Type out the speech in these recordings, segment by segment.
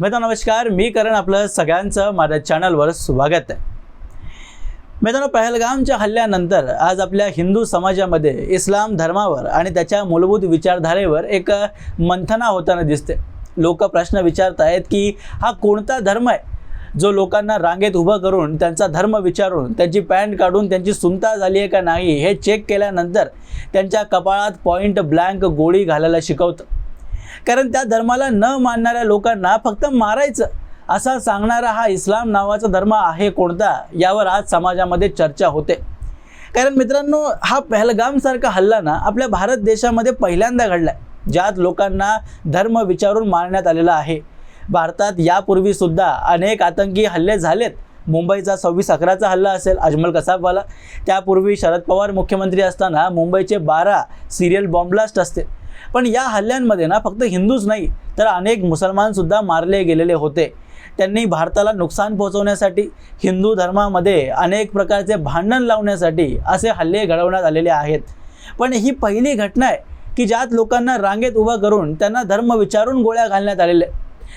मित्रांनो नमस्कार. मी करण आपलं सगळ्यांचं माझ्या चॅनलवर स्वागत आहे. मित्रांनो पहलगामच्या हल्ल्यानंतर आज आपल्या हिंदू समाजामध्ये इस्लाम धर्मावर आणि त्याच्या मूलभूत विचारधारेवर एक मंथना होताना दिसते. लोक प्रश्न विचारत आहेत की हा कोणता धर्म आहे? जो लोकांना रांगेत उभं करून त्यांचा धर्म विचारून त्यांची पॅन्ट काढून त्यांची सुनता झाली आहे का नाही हे चेक केल्यानंतर त्यांच्या कपाळात पॉईंट ब्लँक गोळी घालायला शिकवतं. कारण त्या धर्माला न मानणाऱ्या लोकांना फक्त मारायचं. असा सांगणारा हा इस्लाम नावाचा धर्म आहे कोणता? यावर आज समाजामध्ये चर्चा होते. कारण मित्रांनो हा पहलगामसारखा हल्ला ना आपल्या भारत देशामध्ये पहिल्यांदा घडला आहे ज्यात लोकांना धर्म विचारून मारण्यात आलेला आहे. भारतात यापूर्वीसुद्धा अनेक आतंकी हल्ले झालेत. मुंबईचा सव्वीस अकराचा हल्ला असेल अजमल कसाबवाला. त्यापूर्वी शरद पवार मुख्यमंत्री असताना मुंबईचे बारा सिरियल बॉम्बलास्ट असते. पण या हल्ल्यांमध्ये ना फक्त हिंदूच नाही तर अनेक मुसलमानसुद्धा मारले गेलेले होते. त्यांनी भारताला नुकसान पोहोचवण्यासाठी हिंदू धर्मामध्ये अनेक प्रकारचे भांडण लावण्यासाठी असे हल्ले घडवण्यात आलेले आहेत. पण ही पहिली घटना आहे की ज्यात लोकांना रांगेत उभं करून त्यांना धर्म विचारून गोळ्या घालण्यात आलेले.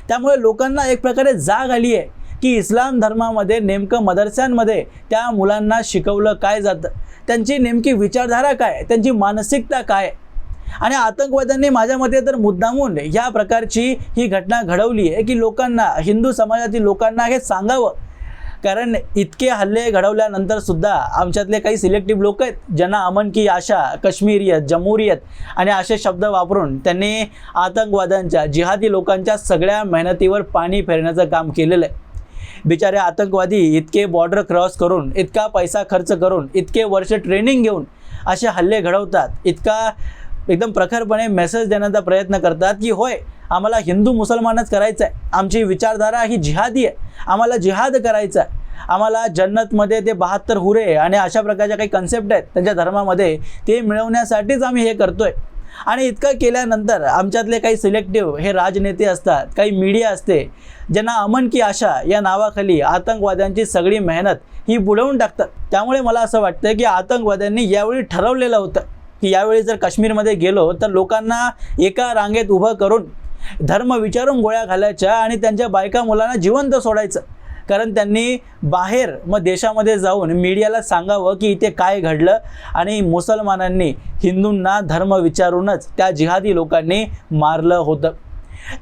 त्यामुळे लोकांना एक प्रकारे जाग आली आहे की इस्लाम धर्मामध्ये नेमकं मदरस्यांमध्ये त्या मुलांना शिकवलं काय जातं? त्यांची नेमकी विचारधारा काय? त्यांची मानसिकता काय? आणि आतंकवाद्यांनी माझ्या मते तर मुद्दामून या प्रकारची ही घटना घडवली आहे की लोकांना हिंदू समाजातील लोकांना हे सांगावं. कारण इतके हल्ले घडवल्यानंतर सुद्धा आमच्यातले काही सिलेक्टिव्ह लोक आहेत ज्यांना अमन की आशा काश्मीरियत जमहुरियत आणि असे शब्द वापरून त्यांनी आतंकवाद्यांच्या जिहादी लोकांच्या सगळ्या मेहनतीवर पाणी फेरण्याचं काम केलेलं आहे. बिचारे आतंकवादी इतके बॉर्डर क्रॉस करून इतका पैसा खर्च करून इतके वर्ष ट्रेनिंग घेऊन असे हल्ले घडवतात. इतका एकदम प्रखरपणे मेसेज देण्याचा प्रयत्न करतात की होय आम्हाला हिंदू मुसलमानच करायचं आहे आमची विचारधारा ही जिहादी आहे. आम्हाला जिहाद करायचा आहे आम्हाला जन्नतमध्ये ते बहात्तर हुरे आणि अशा प्रकारच्या काही कन्सेप्ट आहेत. त्यांच्या धर्मामध्ये ते मिळवण्यासाठीच आम्ही हे करतोय. आणि इतकं केल्यानंतर आमच्यातले काही सिलेक्टिव्ह हे राजनेते असतात काही मीडिया असते ज्यांना अमन की आशा या नावाखाली आतंकवाद्यांची सगळी मेहनत ही बुडवून टाकतात. त्यामुळे मला असं वाटतं की आतंकवाद्यांनी यावेळी ठरवलेलं होतं की यावेळी जर काश्मीरमध्ये गेलो तर लोकांना एका रांगेत उभं करून धर्म विचारून गोळ्या घालायच्या आणि त्यांच्या बायका मुलांना जिवंत सोडायचं. कारण त्यांनी बाहेर मग देशामध्ये जाऊन मीडियाला सांगावं की इथे काय घडलं. आणि मुसलमानांनी हिंदूंना धर्म विचारूनच त्या जिहादी लोकांनी मारलं होतं.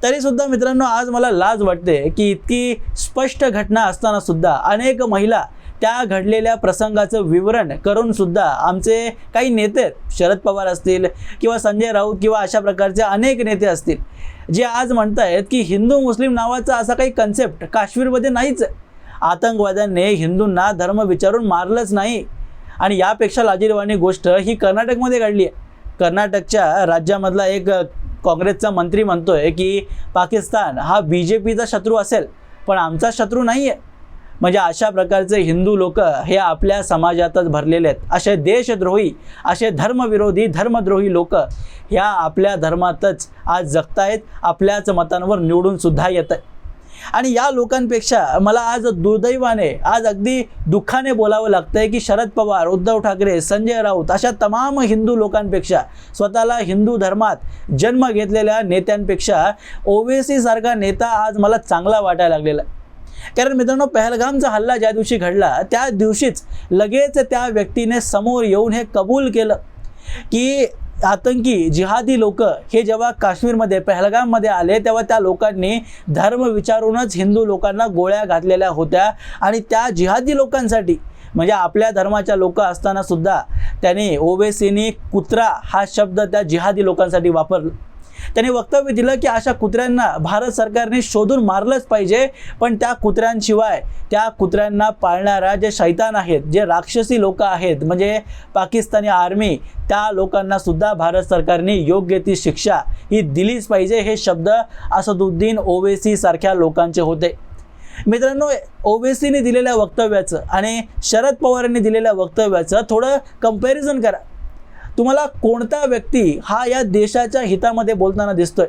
तरीसुद्धा मित्रांनो आज मला लाज वाटते की इतकी स्पष्ट घटना असताना सुद्धा अनेक महिला त्या घडलेल्या प्रसंगाचं विवरण करून सुद्धा आमचे काही नेते शरद पवार असतील किंवा संजय राऊत किंवा अशा प्रकारचे अनेक नेते असतील जे आज म्हणतायत की हिंदू मुस्लिम नावाचा असा काही कन्सेप्ट काश्मीरमध्ये नाहीच आतंकवाद्यांनी हिंदूंना धर्म विचारून मारलंच नाही. आणि यापेक्षा लाजीरवाणी गोष्ट ही कर्नाटकमध्ये घडली आहे. कर्नाटकच्या राज्यामधला एक काँग्रेसचा मंत्री म्हणतोय की पाकिस्तान हा बी जे पीचा शत्रू असेल पण आमचा शत्रू नाही आहे म्हणजे अशा प्रकारचे हिंदू लोक हे आपल्या समाजातच भरलेले आहेत. असे देशद्रोही असे धर्मविरोधी धर्मद्रोही लोक ह्या आपल्या धर्मातच आज जगतायत आपल्याच मतांवर निवडूनसुद्धा येत आहेत आणि या लोकांपेक्षा मला आज दुर्दैवाने आज अगदी दुःखाने बोलावं लागतं आहे की शरद पवार उद्धव ठाकरे संजय राऊत अशा तमाम हिंदू लोकांपेक्षा स्वतःला हिंदू धर्मात जन्म घेतलेल्या नेत्यांपेक्षा ओवेसीसारखा नेता आज मला चांगला वाटायला लागलेला आहे. कारण मित्रांनो पहलगामचा हल्ला ज्या दिवशी घडला त्या दिवशीच लगेच त्या व्यक्तीने समोर येऊन हे कबूल केलं की आतंकी जिहादी लोक हे जेव्हा काश्मीरमध्ये पहलगाममध्ये आले तेव्हा त्या लोकांनी धर्म विचारूनच हिंदू लोकांना गोळ्या घातलेल्या होत्या आणि त्या जिहादी लोकांसाठी म्हणजे आपल्या धर्माच्या लोक असताना सुद्धा त्यांनी ओवेसीनी कुत्रा हा शब्द त्या जिहादी लोकांसाठी वापरला. त्यांनी वक्तव्य दिलं की अशा कुत्र्यांना भारत सरकारने शोधून मारलंच पाहिजे पण त्या कुत्र्यांशिवाय त्या कुत्र्यांना पाळणाऱ्या जे शैतान आहेत जे राक्षसी लोक आहेत म्हणजे पाकिस्तानी आर्मी त्या लोकांना सुद्धा भारत सरकारने योग्य ती शिक्षा ही दिलीच पाहिजे हे शब्द असदुद्दीन ओवेसी सारख्या लोकांचे होते. मित्रांनो ओवेसीने दिलेल्या वक्तव्याचं आणि शरद पवारांनी दिलेल्या वक्तव्याचं थोडं कंपॅरिझन करा. तुम्हाला कोणता व्यक्ती हा या देशाच्या हितामध्ये बोलताना दिसतोय?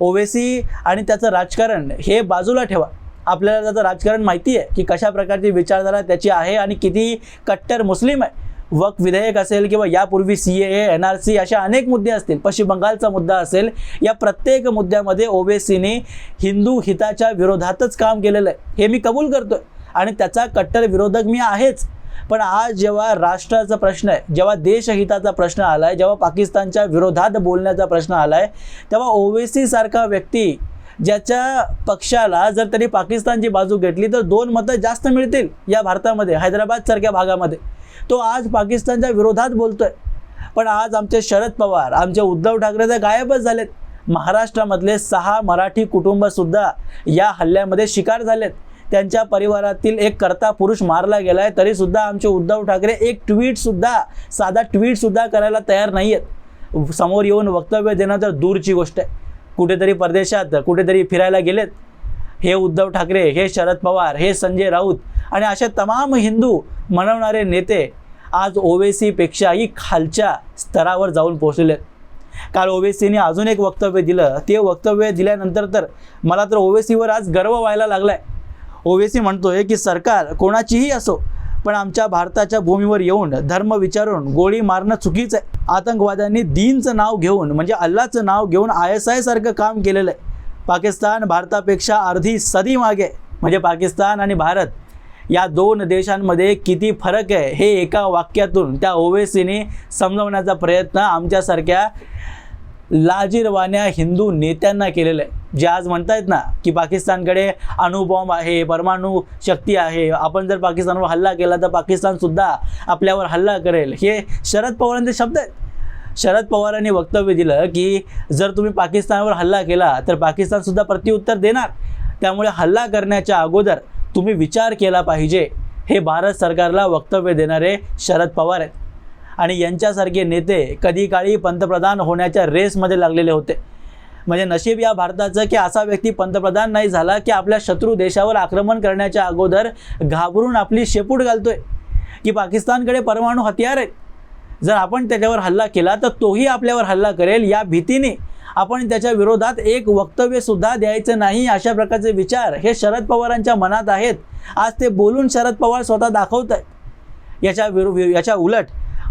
ओवेसी आणि त्याचं राजकारण हे बाजूला ठेवा. आपल्याला त्याचं राजकारण माहिती आहे की कशा प्रकारची विचारधारा त्याची आहे आणि किती कट्टर मुस्लिम आहे. वक विधेयक असेल किंवा यापूर्वी C A N R C अशा अनेक मुद्दे असतील. पश्चिम बंगालचा मुद्दा असेल या प्रत्येक मुद्द्यामध्ये ओवेसीने हिंदू हिताच्या विरोधातच काम केलेलं आहे. हे मी कबूल करतोय. आणि त्याचा कट्टर विरोधक मी आहेच. पण आज जेव्हा राष्ट्राचा प्रश्न आहे जेव्हा देशहिताचा प्रश्न आला आहे जेव्हा पाकिस्तानच्या विरोधात बोलण्याचा प्रश्न आला आहे तेव्हा ओवेसी सारखा व्यक्ती ज्याच्या पक्षाला जर त्यांनी पाकिस्तानची बाजू घेतली तर दोन मतं जास्त मिळतील या भारतामध्ये हैदराबादसारख्या भागामध्ये. तो आज पाकिस्तानच्या विरोधात बोलतोय. पण आज आमचे शरद पवार आमचे उद्धव ठाकरे तर गायबच झालेत. महाराष्ट्रामधले सहा मराठी कुटुंबसुद्धा या हल्ल्यामध्ये शिकार झालेत. त्यांच्या परिवारातील एक कर्ता पुरुष मारला गेलाय तरी सुद्धा आमचे उद्धव ठाकरे एक ट्विट सुद्धा साधा ट्विट सुद्धा करायला तयार नाही आहेत समोर येऊन वक्तव्य देणं तर दूरची गोष्ट आहे. कुठेतरी परदेशात कुठेतरी फिरायला गेलेत. हे उद्धव ठाकरे हे शरद पवार हे संजय राऊत आणि असे तमाम हिंदू म्हणवणारे नेते आज ओवेसीपेक्षाही खालच्या स्तरावर जाऊन पोहोचलेले आहेत. काल ओवेसीने अजून एक वक्तव्य दिलं. ते वक्तव्य दिल्यानंतर तर मला तर ओवेसीवर आज गर्व व्हायला लागलाय. ओवेसी म्हणतोय की सरकार कोणाचीही असो पण आमच्या भारताच्या भूमीवर येऊन धर्म विचारून गोळी मारणं चुकीचं आहे. आतंकवाद्यांनी दीनचं नाव घेऊन म्हणजे अल्लाचं नाव घेऊन आय एस आय सारखं काम केलेलं आहे. पाकिस्तान भारतापेक्षा अर्धी सदी मागे म्हणजे पाकिस्तान आणि भारत या दोन देशांमध्ये किती फरक आहे हे एका वाक्यातून त्या ओवेसीने समजवण्याचा प्रयत्न आमच्यासारख्या लाजीरवाण्या हिंदू नेत्यांना केलेलं आहे. जे आज म्हणतायत ना की पाकिस्तानकडे अणुबॉम्ब आहे परमाणू शक्ती आहे. आपण जर पाकिस्तानवर हल्ला केला तर पाकिस्तानसुद्धा आपल्यावर हल्ला करेल. हे शरद पवारांचे शब्द आहेत. शरद पवारांनी वक्तव्य दिलं की जर तुम्ही पाकिस्तानवर हल्ला केला तर पाकिस्तानसुद्धा प्रत्युत्तर देणार. त्यामुळे हल्ला करण्याच्या अगोदर तुम्ही विचार केला पाहिजे. हे भारत सरकारला वक्तव्य देणारे शरद पवार आहेत. आणि यांच्यासारखे नेते कधी काळी पंतप्रधान होण्याच्या रेसमध्ये लागलेले होते. म्हणजे नशीब या भारताचं की असा व्यक्ती पंतप्रधान नाही झाला की आपल्या शत्रू देशावर आक्रमण करण्याच्या अगोदर घाबरून आपली शेपूट घालतोय. की पाकिस्तानकडे परमाणू हत्यार आहेत. जर आपण त्याच्यावर हल्ला केला तर तोही आपल्यावर हल्ला करेल. या भीतीने आपण त्याच्या विरोधात एक वक्तव्यसुद्धा द्यायचं नाही अशा प्रकारचे विचार हे शरद पवारांच्या मनात आहेत. आज ते बोलून शरद पवार स्वतः दाखवत आहेत याच्या विरु याच्या उलट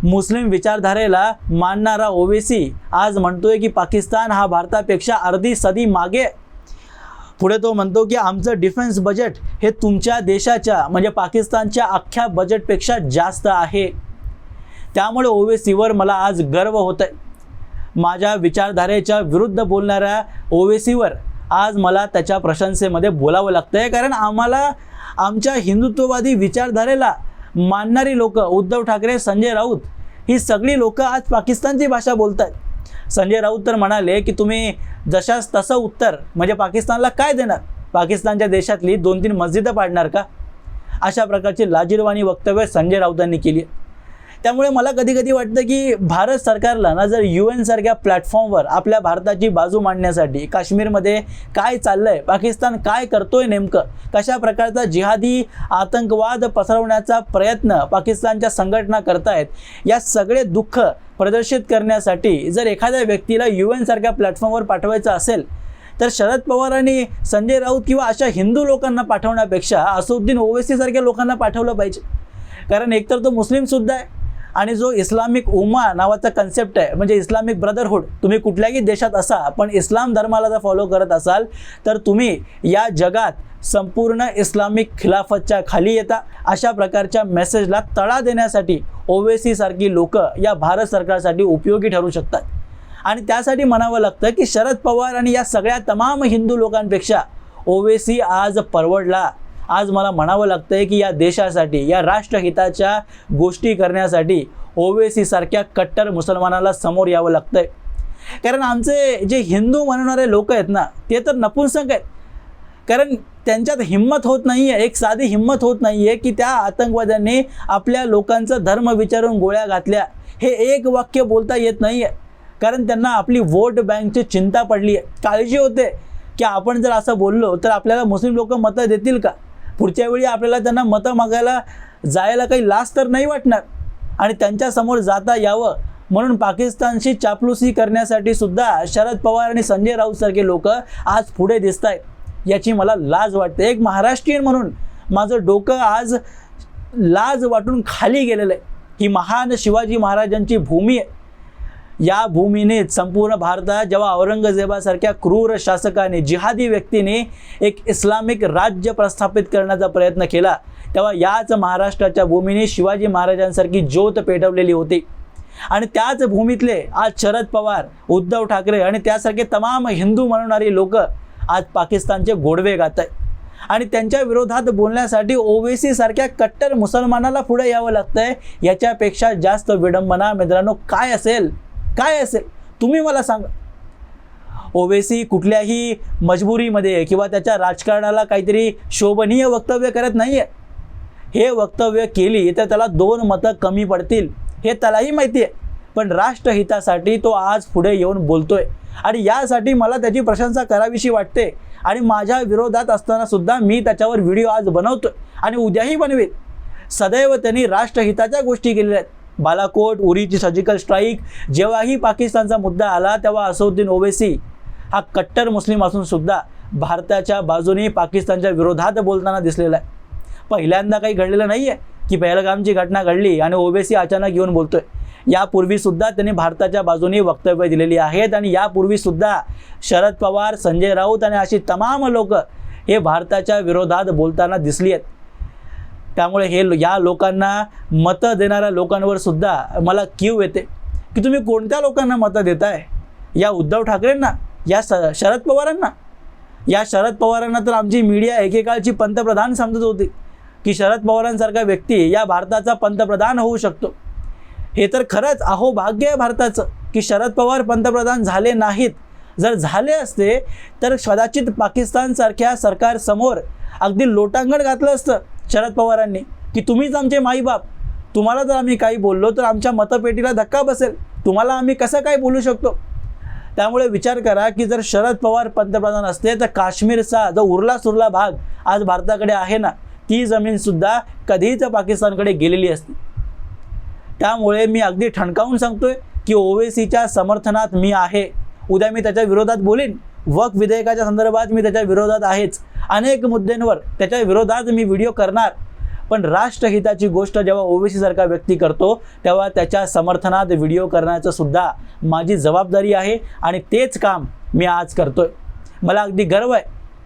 मुस्लिम विचारधारेला मानणारा ओवेसी आज म्हणतोय की पाकिस्तान हा भारतापेक्षा अर्धी सदी मागे. पुढे तो म्हणतो की आमचं डिफेन्स बजेट हे तुमच्या देशाच्या म्हणजे पाकिस्तानच्या अख्ख्या बजेटपेक्षा जास्त आहे. त्यामुळे ओवेसीवर मला आज गर्व होत आहे माझ्या विचारधारेच्या विरुद्ध बोलणाऱ्या ओवेसीवर आज मला त्याच्या प्रशंसेमध्ये बोलावं लागतं आहे कारण आम्हाला आमच्या हिंदुत्ववादी विचारधारेला मानणारी लोक उद्धव ठाकरे संजय राऊत ही सगळी लोक आज पाकिस्तानची भाषा बोलत आहेत संजय राऊत तर म्हणाले की तुम्ही जशास तसं उत्तर म्हणजे पाकिस्तानला काय देणार? पाकिस्तानच्या देशातली दोन तीन मस्जिदं पाडणार का? अशा प्रकारची लाजीरवाणी वक्तव्य संजय राऊतांनी केली आहे. त्यामुळे मला कधी कधी वाटतं की भारत सरकारला ना जर यू एन सारख्या प्लॅटफॉर्मवर आपल्या भारताची बाजू मांडण्यासाठी काश्मीरमध्ये काय चाललंय पाकिस्तान काय करतोय नेमकं कशा प्रकारचा जिहादी आतंकवाद पसरवण्याचा प्रयत्न पाकिस्तानच्या संघटना करतायत या सगळे दुःख प्रदर्शित करण्यासाठी जर एखाद्या व्यक्तीला यू एन सारख्या प्लॅटफॉर्मवर पाठवायचं असेल तर शरद पवार आणि संजय राऊत किंवा अशा हिंदू लोकांना पाठवण्यापेक्षा असुद्दीन ओवेसी सारख्या लोकांना पाठवलं पाहिजे. कारण एकतर तो मुस्लिमसुद्धा आहे. आणि जो इस्लामिक उमा नावाचा कन्सेप्ट आहे म्हणजे इस्लामिक ब्रदरहूड तुम्ही कुठल्याही देशात असा पण इस्लाम धर्माला जर फॉलो करत असाल तर तुम्ही या जगात संपूर्ण इस्लामिक खिलाफतच्या खाली येता. अशा प्रकारच्या मेसेजला तळा देण्यासाठी ओवेसी सारखी लोक या भारत सरकारसाठी उपयोगी ठरू शकतात. आणि त्यासाठी म्हणावं लागतं की शरद पवार आणि या सगळ्या तमाम हिंदू लोकांपेक्षा ओवेसी आज परवडला. आज मला म्हणावं लागतं आहे की या देशासाठी या राष्ट्रहिताच्या गोष्टी करण्यासाठी ओवेसीसारख्या कट्टर मुसलमानाला समोर यावं लागतं आहे कारण आमचे जे हिंदू म्हणणारे लोक आहेत ना ते तर नपुंसक आहेत. कारण त्यांच्यात हिंमत होत नाही आहे एक साधी हिंमत होत नाही आहे की त्या आतंकवाद्यांनी आपल्या लोकांचं धर्म विचारून गोळ्या घातल्या. हे एक वाक्य बोलता येत नाही आहे कारण त्यांना आपली वोट बँकची चिंता पडली आहे काळजी होते की आपण जर असं बोललो तर आपल्याला मुस्लिम लोक मतं देतील का? पुढच्या वेळी आपल्याला त्यांना मतं मागायला जायला काही लाज तर नाही वाटणार. आणि त्यांच्यासमोर जाता यावं म्हणून पाकिस्तानशी चापलुसी करण्यासाठी सुद्धा शरद पवार आणि संजय राऊत सारखे लोक आज पुढे दिसत आहेत याची मला लाज वाटते. एक महाराष्ट्रीयन म्हणून माझं डोकं आज लाज वाटून खाली गेलेलं आहे. ही महान शिवाजी महाराजांची भूमी आहे. या भूमीनेच संपूर्ण भारतात जेव्हा औरंगजेबासारख्या क्रूर शासकाने जिहादी व्यक्तीने एक इस्लामिक राज्य प्रस्थापित करण्याचा प्रयत्न केला तेव्हा याच महाराष्ट्राच्या भूमीने शिवाजी महाराजांसारखी ज्योत पेटवलेली होती. आणि त्याच भूमीतले आज शरद पवार उद्धव ठाकरे आणि त्यासारखे तमाम हिंदू म्हणणारी लोक आज पाकिस्तानचे गोडवे गात आहेत. आणि त्यांच्या विरोधात बोलण्यासाठी ओवेसी सारख्या कट्टर मुसलमानाला पुढे यावं लागतंय याच्यापेक्षा जास्त विडंबना मित्रांनो काय असेल? काय असेल? तुम्ही मला सांगा. ओवेसी कुठल्याही मजबुरीमध्ये किंवा त्याच्या राजकारणाला काहीतरी शोभनीय वक्तव्य करत नाही आहे हे वक्तव्य केली तर त्याला दोन मतं कमी पडतील हे त्यालाही माहिती आहे. पण राष्ट्रहितासाठी तो आज पुढे येऊन बोलतोय. आणि यासाठी मला त्याची प्रशंसा करावीशी वाटते. आणि माझ्या विरोधात असताना सुद्धा मी त्याच्यावर व्हिडिओ आज बनवतोय आणि उद्याही बनवेल सदैव त्यांनी राष्ट्रहिताच्या गोष्टी केलेल्या आहेत. बालाकोट उरीची सर्जिकल स्ट्राईक जेव्हाही पाकिस्तानचा मुद्दा आला तेव्हा असउद्दीन ओवेसी हा कट्टर मुस्लिम असून सुद्धा भारताच्या बाजूने पाकिस्तानच्या विरोधात बोलताना दिसलेला आहे. पहिल्यांदा काही घडलेलं नाही आहे की पहलगामची घटना घडली आणि ओवेसी अचानक येऊन बोलतोय. यापूर्वीसुद्धा त्यांनी भारताच्या बाजूने वक्तव्य दिलेली आहेत आणि यापूर्वीसुद्धा शरद पवार संजय राऊत आणि अशी तमाम लोक हे भारताच्या विरोधात बोलताना दिसली आहेत. त्यामुळे हे या लोकांना मतं देणाऱ्या लोकांवर सुद्धा मला कीव येते. की तुम्ही कोणत्या लोकांना मतं देताय? या उद्धव ठाकरेंना? या स शरद पवारांना? या शरद पवारांना तर आमची मीडिया एकेकाळची पंतप्रधान समजत होती. की शरद पवारांसारखा व्यक्ती या भारताचा पंतप्रधान होऊ शकतो. हे तर खरंच अहो भाग्य आहे भारताचं की शरद पवार पंतप्रधान झाले नाहीत. जर झाले असते तर कदाचित पाकिस्तानसारख्या सरकारसमोर अगदी लोटांगण घातलं असतं. शरद पवारांनी की तुम्हीच आमचे माईबाप. तुम्हाला जर आम्ही काही बोललो तर आमच्या मतपेटीला धक्का बसेल. तुम्हाला आम्ही कसं काय बोलू शकतो? त्यामुळे विचार करा की जर शरद पवार पंतप्रधान असते तर काश्मीरचा जो उरला सुरला भाग आज भारताकडे आहे ना ती जमीनसुद्धा कधीच पाकिस्तानकडे गेलेली असती. त्यामुळे मी अगदी ठणकावून सांगतोय की ओवेसीच्या समर्थनात मी आहे. उद्या मी त्याच्या विरोधात बोलीन. वक विधेयकाच्या संदर्भात मी त्याच्या विरोधात आहेच. अनेक मुद्द्यांवर त्याच्या विरोधात मी व्हिडिओ करणार. पण राष्ट्रहिताची गोष्ट जेव्हा ओबीसी सारखा व्यक्ती करतो तेव्हा त्याच्या समर्थनात व्हिडिओ करण्याचं सुद्धा माझी जबाबदारी आहे आणि तेच काम मी आज करतोय. मला अगदी गर्व आहे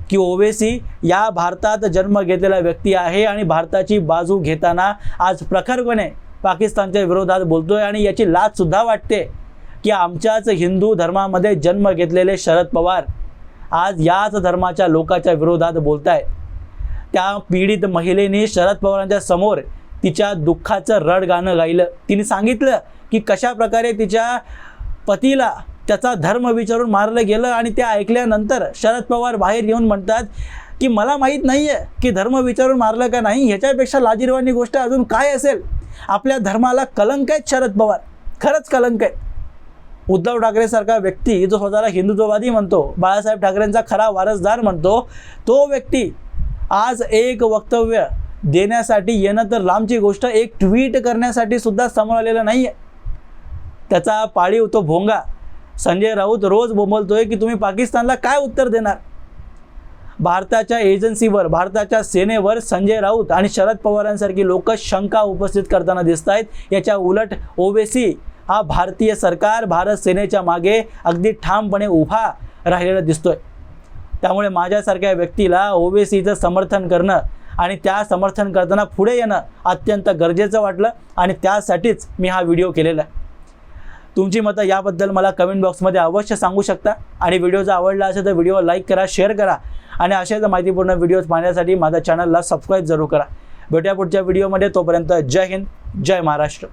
की ओवेसी या भारतात जन्म घेतलेला व्यक्ती आहे आणि भारताची बाजू घेताना आज प्रखरपणे पाकिस्तानच्या विरोधात बोलतोय आणि याची लाजसुद्धा वाटते. की आमच्याच हिंदू धर्मामध्ये जन्म घेतलेले शरद पवार आज याच धर्माच्या लोकाच्या विरोधात बोलत आहे त्या पीडित महिलेने शरद पवारांच्या समोर तिच्या दुःखाचं रड गाणं गायलं. तिने सांगितलं की कशा प्रकारे तिच्या पतीला त्याचा धर्म विचारून मारलं गेलं आणि ते ऐकल्यानंतर शरद पवार बाहेर येऊन म्हणतात की मला माहीत नाही आहे की धर्म विचारून मारलं का नाही ह्याच्यापेक्षा लाजिरवाणी गोष्ट अजून काय असेल? आपल्या धर्माला कलंक आहेत शरद पवार. खरंच कलंक आहेत. उद्धव ठाकरेसारखा व्यक्ती जो स्वतःला हिंदुत्ववादी म्हणतो बाळासाहेब ठाकरेंचा खरा वारसदार म्हणतो तो व्यक्ती आज एक वक्तव्य देण्यासाठी येणं तर लांबची गोष्ट एक ट्विट करण्यासाठी सुद्धा समोर आलेलं नाही आहे त्याचा पाळीव तो भोंगा. संजय राऊत रोज बोंबलतोय की तुम्ही पाकिस्तानला काय उत्तर देणार? भारताच्या एजन्सीवर भारताच्या सेनेवर संजय राऊत आणि शरद पवारांसारखी लोक शंका उपस्थित करताना दिसत आहेत याच्या उलट ओवेसी हा भारतीय सरकार भारत सेनेच्या मागे अगदी ठामपणे उभा राहिलेला दिसतोय. त्यामुळे माझ्यासारख्या व्यक्तीला ओबीसीचं समर्थन करणं आणि त्या समर्थन करताना पुढे येणं अत्यंत गरजेचं वाटलं आणि त्यासाठीच मी हा व्हिडिओ केलेला आहे. तुमची मतं याबद्दल मला कमेंट बॉक्समध्ये अवश्य सांगू शकता आणि व्हिडिओ जर आवडला असेल तर व्हिडिओ लाईक करा शेअर करा आणि अशाच माहितीपूर्ण व्हिडिओज पाहण्यासाठी माझ्या चॅनलला सबस्क्राईब जरूर करा. भेटूया पुढच्या व्हिडिओमध्ये. तोपर्यंत जय हिंद जय महाराष्ट्र.